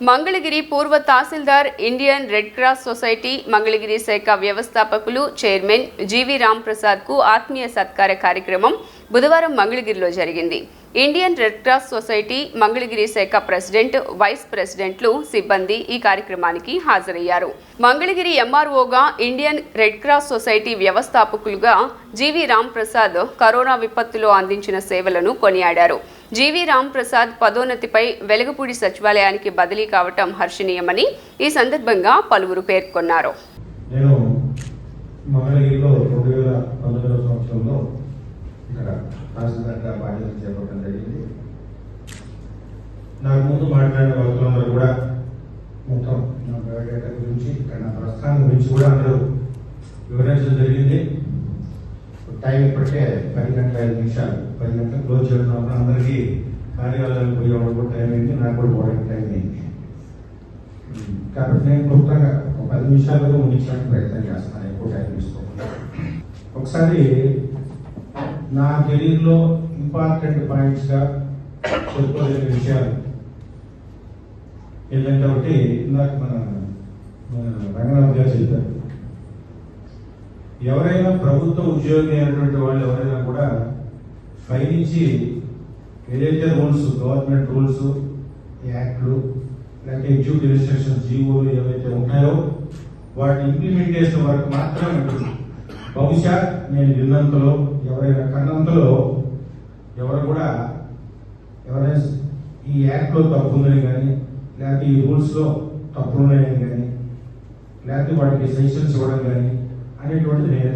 మంగళగిరి పూర్వ tahsildar Indian red cross society Mangalagiri శాఖ వ్యవస్థాపకులు చైర్మన్ జీవి రామ్ ప్రసాద్కు ఆత్మీయ సత్కార కార్యక్రమం బుధవారం మంగళగిరిలో జరిగింది. Indian red cross society Mangalagiri శాఖ ప్రెసిడెంట్ వైస్ ప్రెసిడెంట్లు సిబ్బంది ఈ కార్యక్రమానికి హాజరయ్యారు. మంగళగిరి ఎంఆర్ఓగా ఇండియన్ రెడ్ క్రాస్ సొసైటీ వ్యవస్థాపకులుగా జీవి రామ్ ప్రసాద్ కరోనా విపత్తులో అందించిన సేవలను కొనియాడారు. జీవి రామ్ ప్రసాద్ పదోన్నతిపై వెలగపూడి సచివాలయానికి బదిలీ కావటం హర్షణీయమని ఈ సందర్భంగా పలువురు పేర్కొన్నారు. నేను మంగళగిరిలో రెండు వేల పంతొమ్మిదవ సంవత్సరంలో ఇక్కడ తహసీల్దార్గా బాధ్యత చేపట్టడం జరిగింది. నాకు ముందు మాట్లాడిన వ్యక్తులందరూ కూడా మొత్తం నా బయోడేటా గురించి ఇక్కడ నా ప్రస్థానం గురించి కూడా అందరూ వివరించడం జరిగింది. టైం ఇప్పటికే పది గంటల ఐదు నిమిషాలు. పది గంటలకు క్లోజ్ చేస్తున్నప్పుడు అందరికీ కార్యాలయాలకు పోయి కూడా టైం అయింది. నాకు కూడా పోవడానికి టైం అయింది. కాబట్టి నేను క్లుప్తంగా ఒక పది నిమిషాలలో ముగించడానికి ప్రయత్నం చేస్తాను. ఎక్కువ టైం తీసుకోకుండా. ఒకసారి నా కెరీర్లో ఇంపార్టెంట్ పాయింట్స్గా చెప్పుకోలేని విషయాలు. ఏంటంటే ఒకటి ఇందాక మన రంగనాథ్ గారు చెప్పారు. ఎవరైనా ప్రభుత్వ ఉద్యోగి అయినటువంటి వాళ్ళు ఎవరైనా కూడా పైనుంచి ఏదైతే రూల్స్ గవర్నమెంట్ రూల్స్ యాక్ట్లు లేకపోతే ఎగ్జిక్యూటివ్ ఇన్స్ట్రక్షన్స్ జీవోలు ఏవైతే ఉన్నాయో వాటి ఇంప్లిమెంటేషన్ వరకు మాత్రమే ఉంటుంది. బహుశా నేను విన్నంతలో ఎవరైనా కన్నంతలో ఎవరు కూడా ఎవరైనా ఈ యాక్ట్లో తప్పు ఉందని కానీ లేకపోతే ఈ రూల్స్లో తప్పులు ఉన్నాయని కానీ లేకపోతే వాటికి సజెషన్స్ ఇవ్వడం కానీ అనేటువంటిది నేను